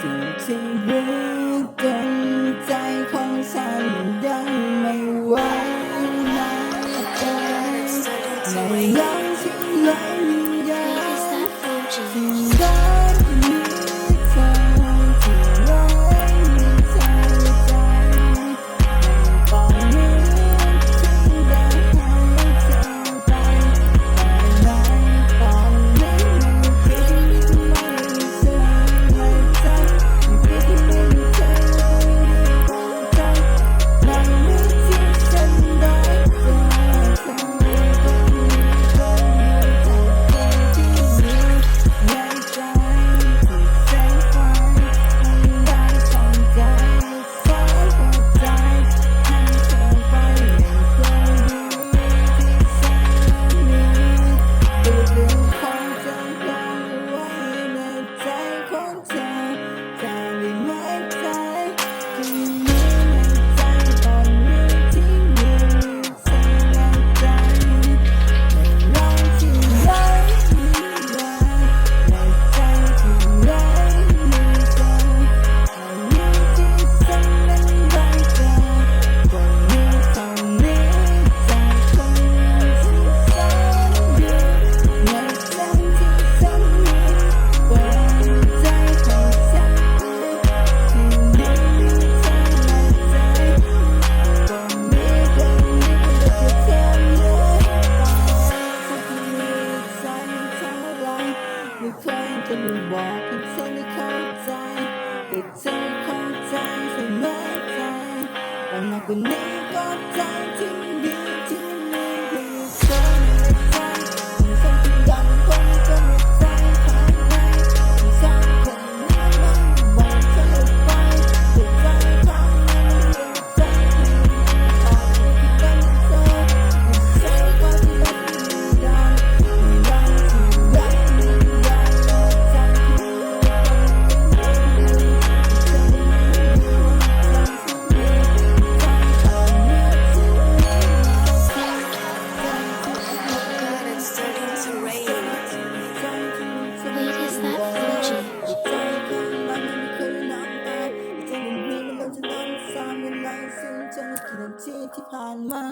ถึงจะรู้กันใจของฉันยังไม่ไหวนะเธอไม่ยังที่เลย หนักกว่านี้ก็ใจที่ดี จะมากี่นาทีที่ผ่านมา